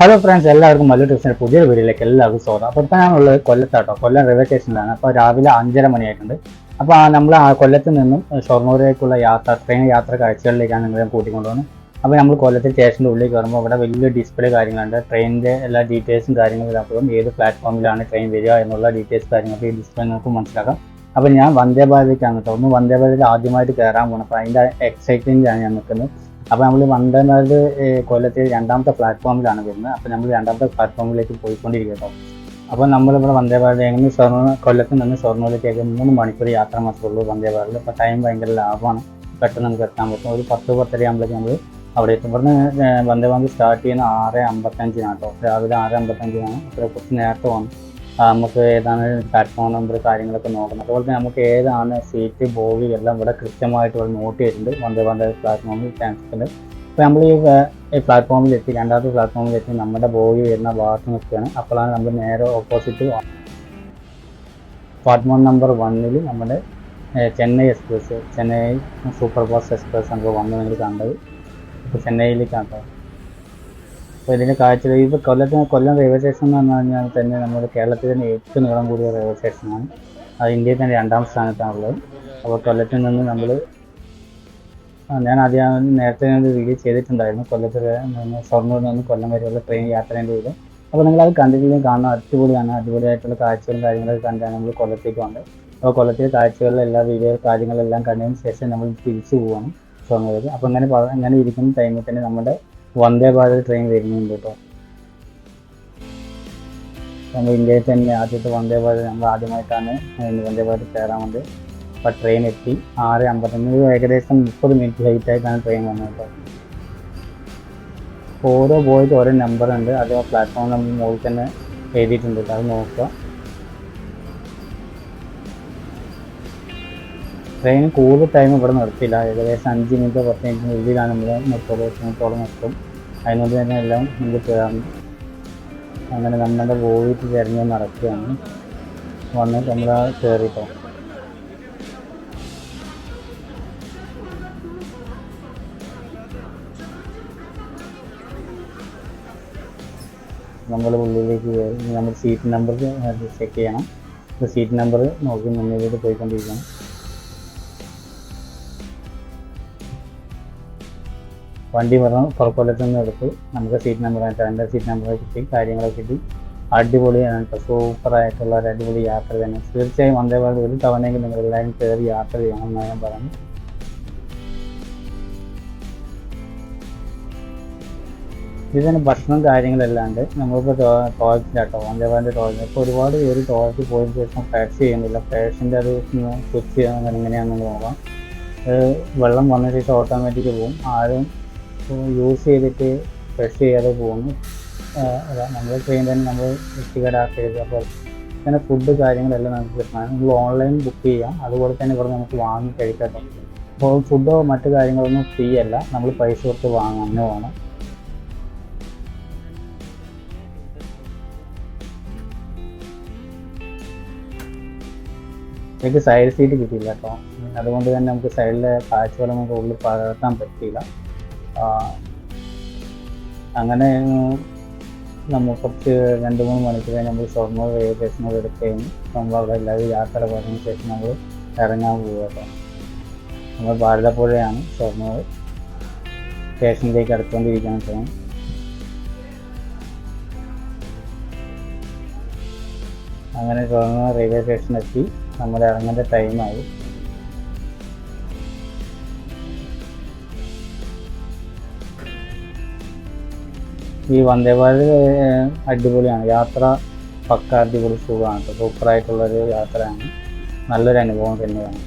Hello friends എല്ലാവർക്കും മല്ലു ട്രിപ്സിന്റെ പുതിയൊരു വീഡിയോയിലേക്ക് എല്ലാവർക്കും സ്വാഗതം. അപ്പോൾ ഇപ്പോൾ ഞാനുള്ളത് കൊല്ലത്താട്ടോ. കൊല്ലം റെയിൽവേ സ്റ്റേഷനിലാണ് അപ്പോൾ രാവിലെ അഞ്ചര മണിയായിട്ടുണ്ട്. അപ്പോൾ നമ്മൾ ആ കൊല്ലത്ത് നിന്നും ഷൊർണൂരിലേക്കുള്ള യാത്ര ട്രെയിൻ യാത്ര കാഴ്ചകളിലേക്കാണ് നിങ്ങളെ കൂട്ടിക്കൊണ്ടുപോകുന്നത്. അപ്പോൾ നമ്മൾ കൊല്ലത്ത് സ്റ്റേഷന്റെ ഉള്ളിൽ കയറുമ്പോൾ അവിടെ വലിയ ഡിസ്പ്ലേ കാര്യങ്ങളുണ്ട്. ട്രെയിനിന്റെ എല്ലാ ഡീറ്റെയിൽസും കാര്യങ്ങളും ഇതാക്കുമ്പോൾ ഏത് പ്ലാറ്റ്ഫോമിലാണ് ട്രെയിൻ വരിക എന്നുള്ള ഡീറ്റെയിൽസ് കാര്യങ്ങളൊക്കെ ഈ ഡിസ്പ്ലേ നമുക്ക് മനസ്സിലാക്കാം. അപ്പോൾ ഞാൻ വന്ദേ ഭാരതിക്കാണ് കേട്ടോ. ഒന്ന് വന്ദേ ഭാരതിൽ ആദ്യമായിട്ട് കയറാൻ പോകണം അപ്പോൾ അതിന്റെ എക്സൈറ്റ്മെന്റാണ് ഞാൻ നിൽക്കുന്നത്. അപ്പോൾ നമ്മൾ വന്ദേ കൊല്ലത്തെ രണ്ടാമത്തെ പ്ലാറ്റ്ഫോമിലാണ് വരുന്നത്. അപ്പോൾ നമ്മൾ രണ്ടാമത്തെ പ്ലാറ്റ്ഫോമിലേക്ക് പോയിക്കൊണ്ടിരിക്കുക കേട്ടോ. അപ്പോൾ നമ്മളിവിടെ വന്ദേ ഭാരത് എങ്ങനെ ഷൊർണൂർ കൊല്ലത്ത് നിന്ന് ഷൊർണൂരിലേക്ക് മൂന്ന് മണിക്കൂർ യാത്ര മാത്രമേ ഉള്ളൂ വന്ദേ ഭാരതിൽ അപ്പോൾ ടൈം ഭയങ്കര ലാഭമാണ്. പെട്ടെന്ന് നമുക്ക് എത്താൻ പറ്റും. ഒരു പത്ത് പത്തര ആകുമ്പോഴേക്കും നമ്മൾ അവിടെ എത്തും. ഇവിടുന്ന് വന്ദേ ഭാരത് സ്റ്റാർട്ട് ചെയ്യുന്ന ആറ് അമ്പത്തഞ്ചിനാണ് കേട്ടോ. രാവിലെ ആറ് അമ്പത്തഞ്ചിനാണ്. കുറച്ച് നേരത്തെ വന്നു. നമുക്ക് ഏതാണ് പ്ലാറ്റ്ഫോം നമ്പർ കാര്യങ്ങളൊക്കെ നോക്കണം. അതുപോലെ തന്നെ നമുക്ക് ഏതാണ് സീറ്റ് ബോഗി എല്ലാം ഇവിടെ കൃത്യമായിട്ട് ഇവിടെ നോട്ട് ചെയ്തിട്ടുണ്ട്. വന്ദേ ഭാരത് പ്ലാറ്റ്ഫോമിൽ ട്രാൻസ്പോർട്ടിൽ അപ്പോൾ നമ്മൾ ഈ പ്ലാറ്റ്ഫോമിൽ എത്തി രണ്ടാമത്തെ പ്ലാറ്റ്ഫോമിൽ എത്തി നമ്മുടെ ബോഗി വരുന്ന ഭാഗത്ത് നിൽക്കുകയാണ്. അപ്പോഴാണ് നമ്മൾ നേരെ ഓപ്പോസിറ്റ് പ്ലാറ്റ്ഫോം നമ്പർ വണ്ണിൽ നമ്മുടെ Chennai express Chennai super fast express നമുക്ക് വന്ന് നിങ്ങൾ കണ്ടത്. ഇപ്പോൾ ചെന്നൈയിലേക്കാണ് കേട്ടോ അപ്പോൾ ഇതിന്റെ കാഴ്ച ഇത് കൊല്ലത്തിന് കൊല്ലം റെയിൽവേ സ്റ്റേഷൻ എന്ന് പറഞ്ഞു കഴിഞ്ഞാൽ തന്നെ നമ്മുടെ കേരളത്തിൽ തന്നെ ഏറ്റവും നീളം കൂടിയ റെയിൽവേ സ്റ്റേഷനാണ് അത് ഇന്ത്യയിൽ തന്നെ രണ്ടാം സ്ഥാനത്താണുള്ളത് അപ്പോൾ കൊല്ലത്തിൽ നിന്ന് നമ്മൾ ഞാൻ ആദ്യം നേരത്തെ ഞാൻ ഒരു വീഡിയോ ചെയ്തിട്ടുണ്ടായിരുന്നു. കൊല്ലത്തിൽ നിന്ന് ഷൊർണൂരിൽ നിന്ന് കൊല്ലം വരെയുള്ള ട്രെയിൻ യാത്രേന്റെ വീഡിയോ അപ്പോൾ നിങ്ങൾ അത് കണ്ടിട്ടില്ലെങ്കിൽ കാണാൻ അടിപൊളിയാണ്. അടിപൊളിയായിട്ടുള്ള കാഴ്ചകളും കാര്യങ്ങളൊക്കെ കണ്ടാണ് നമ്മൾ കൊല്ലത്തേക്ക് വന്നത് അപ്പോൾ കൊല്ലത്തിലെ കാഴ്ചകളിലെ എല്ലാ വീഡിയോ കാര്യങ്ങളെല്ലാം കണ്ടതിന് ശേഷം നമ്മൾ തിരിച്ചു പോവാണ് ഷൊർണൂർക്ക് അപ്പോൾ അങ്ങനെ അങ്ങനെ ഇരിക്കുന്ന ടൈമിൽ തന്നെ നമ്മുടെ വന്ദേ ഭാരത് ട്രെയിൻ വരുന്നുണ്ട് കേട്ടോ നമ്മൾ ഇന്ത്യയിൽ തന്നെ ആദ്യത്തെ വന്ദേ ഭാരത് നമ്മൾ ആദ്യമായിട്ടാണ് വന്ദേ ഭാരത് കയറാൻ വേണ്ടി അപ്പോൾ ട്രെയിൻ എത്തി. ആറ് അമ്പത്തഞ്ച് ഏകദേശം മുപ്പത് മിനിറ്റ് ലേറ്റ് ആയിട്ടാണ് ട്രെയിൻ വന്നത് കേട്ടോ ഓരോ ബോയ്ക്ക് ഓരോ നമ്പർ ഉണ്ട്. അത് പ്ലാറ്റ്ഫോം നമ്മൾ മുകളിൽ തന്നെ എഴുതിയിട്ടുണ്ട് അത് നോക്കുക. ട്രെയിൻ കൂടുതൽ ടൈം ഇവിടെ നിർത്തില്ല ഏകദേശം അഞ്ച് മിനിറ്റ് പത്ത് മിനിറ്റ് ഉള്ളിലാണ് നമ്മൾ നിർത്തുള്ളൂ പത്ത് മിനിറ്റോളം നിർത്തും അതിനുകൊണ്ട് തന്നെ എല്ലാം നമുക്ക് ചെയ്യാം അങ്ങനെ നമ്മുടെ പോയിട്ട് തിരഞ്ഞ് നടക്കുകയാണ്. വന്ന് നമ്മൾ കയറിയിട്ടോ നമ്മൾ ഉള്ളിലേക്ക് കയറി നമ്മൾ സീറ്റ് നമ്പർ ചെക്ക് ചെയ്യണം. സീറ്റ് നമ്പർ നോക്കി മുന്നിലേക്ക് പോയിക്കൊണ്ടിരിക്കണം. വണ്ടി പറഞ്ഞു പുറക്കൊല്ലത്ത് നിന്ന് എടുത്തു നമുക്ക് സീറ്റ് നമ്പർ എന്റെ സീറ്റ് നമ്പർ കിട്ടി കാര്യങ്ങളൊക്കെ കിട്ടി. സൂപ്പർ ആയിട്ടുള്ള ഒരു അടിപൊളി യാത്ര തന്നെ. തീർച്ചയായും വന്ദേ ഭാരത് ഒരു തവണയെങ്കിലും നിങ്ങൾ എല്ലാവരും കയറി യാത്ര ചെയ്യണം എന്ന് ഞാൻ പറഞ്ഞു ഇതിന് ഭക്ഷണം കാര്യങ്ങളല്ലാണ്ട് നമ്മളിപ്പോൾ ടോയ്ലറ്റിലാട്ടോ വന്ദേ ഭാരത് ടോയ്ലറ്റ് ഇപ്പോൾ ഒരുപാട് പേര് ടോയ്ലറ്റ് പോയതിന് ശേഷം ഫ്ലാഷ് ചെയ്യുന്നില്ല. ഫ്ലാഷിന്റെ അത് സ്വിച്ച് ചെയ്യാൻ എങ്ങനെയാണെന്ന് നോക്കാം. വെള്ളം വന്ന ശേഷം ഓട്ടോമാറ്റിക് പോകും. ആരും യൂസ് ചെയ്തിട്ട് ഫ്രഷ് ചെയ്യാതെ പോകുന്നു നമ്മൾ ട്രെയിൻ തന്നെ നമ്മൾ വൃത്തികേടാക്കരുത്. അപ്പോൾ അങ്ങനെ ഫുഡ് കാര്യങ്ങളെല്ലാം നമുക്ക് കിട്ടണം. നമ്മൾ ഓൺലൈൻ ബുക്ക് ചെയ്യാം. അതുപോലെ തന്നെ ഇവിടെ നമുക്ക് വാങ്ങി കഴിക്കട്ടെ അപ്പോൾ ഫുഡോ മറ്റു കാര്യങ്ങളൊന്നും ഫ്രീ അല്ല. നമ്മൾ പൈസ കൊടുത്ത് വാങ്ങാനും വേണം എനിക്ക് സൈഡ് സീറ്റ് കിട്ടിയില്ല കേട്ടോ. അതുകൊണ്ട് തന്നെ നമുക്ക് സൈഡിലെ കാഴ്ചകളൊന്നും ഉള്ളിൽ പകർത്താൻ പറ്റിയില്ല. അങ്ങനെ നമ്മൾ കുറച്ച് രണ്ട് മൂന്ന് മണിക്കൂർ നമ്മൾ ഷൊർണൂർ റെയിൽവേ സ്റ്റേഷനിൽ എടുക്കുകയും നമ്മൾ അവിടെ എല്ലാവരും യാത്ര പറഞ്ഞതിന് ശേഷം നമ്മൾ ഇറങ്ങാൻ പോവുകയാണ് നമ്മൾ ഭാരതപ്പുഴയാണ് ഷൊർണൂർ സ്റ്റേഷനിലേക്ക് അടുത്തുകൊണ്ടിരിക്കുകയാണ് ട്രെയിൻ അങ്ങനെ ഷൊർണൂർ റെയിൽവേ സ്റ്റേഷനിലെത്തി നമ്മൾ ഇറങ്ങേണ്ട ടൈമായി ഈ വന്ദേ ഭാരത് അടിപൊളിയാണ്. യാത്ര പക്ക അടിപൊളി സുഖമാണ്. സൂപ്പറായിട്ടുള്ളൊരു യാത്രയാണ്. നല്ലൊരു അനുഭവം തന്നെയാണ്.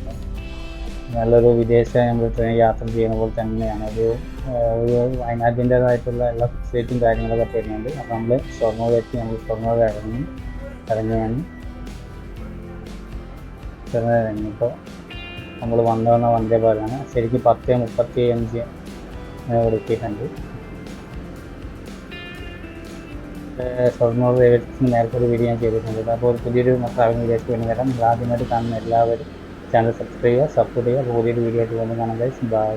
നല്ലൊരു വിദേശ ട്രെയിൻ യാത്ര ചെയ്യുന്ന പോലെ തന്നെയാണ്. ഒരു ഒരു വയനാട്ടിന്റെതായിട്ടുള്ള എല്ലാ ഫെസിലിറ്റിയും കാര്യങ്ങളൊക്കെ തരുന്നുണ്ട്. അപ്പോൾ നമ്മൾ ഷൊർണൂർ എത്തി നമ്മൾ ഷൊർണൂർ ഇറങ്ങി ഇറങ്ങിയാണ്. ഷൊർണൂർ ഇറങ്ങിയപ്പോൾ നമ്മൾ വന്ന വന്ദേ ഭാരതാണ് ശരിക്കും പത്ത് മുപ്പത്തി അഞ്ച് ഇവിടെ റെയിൽവേ സ്റ്റേഷൻ നേരത്തെ ഒരു വീഡിയോ ഞാൻ ചെയ്തിട്ടുണ്ട്. അപ്പോൾ പുതിയൊരു ട്രാവലിംഗ് വീഡിയോക്ക് വേണ്ടി വരാം. ആദ്യമായിട്ട് കാണുന്ന എല്ലാവരും ചാനൽ സബ്സ്ക്രൈബ് ചെയ്യുക സപ്പോർട്ട് ചെയ്യുക. പുതിയൊരു വീഡിയോ ആയിട്ട് വന്ന് കാണാൻ ബൈ